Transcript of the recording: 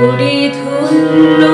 উড়ে ধন্য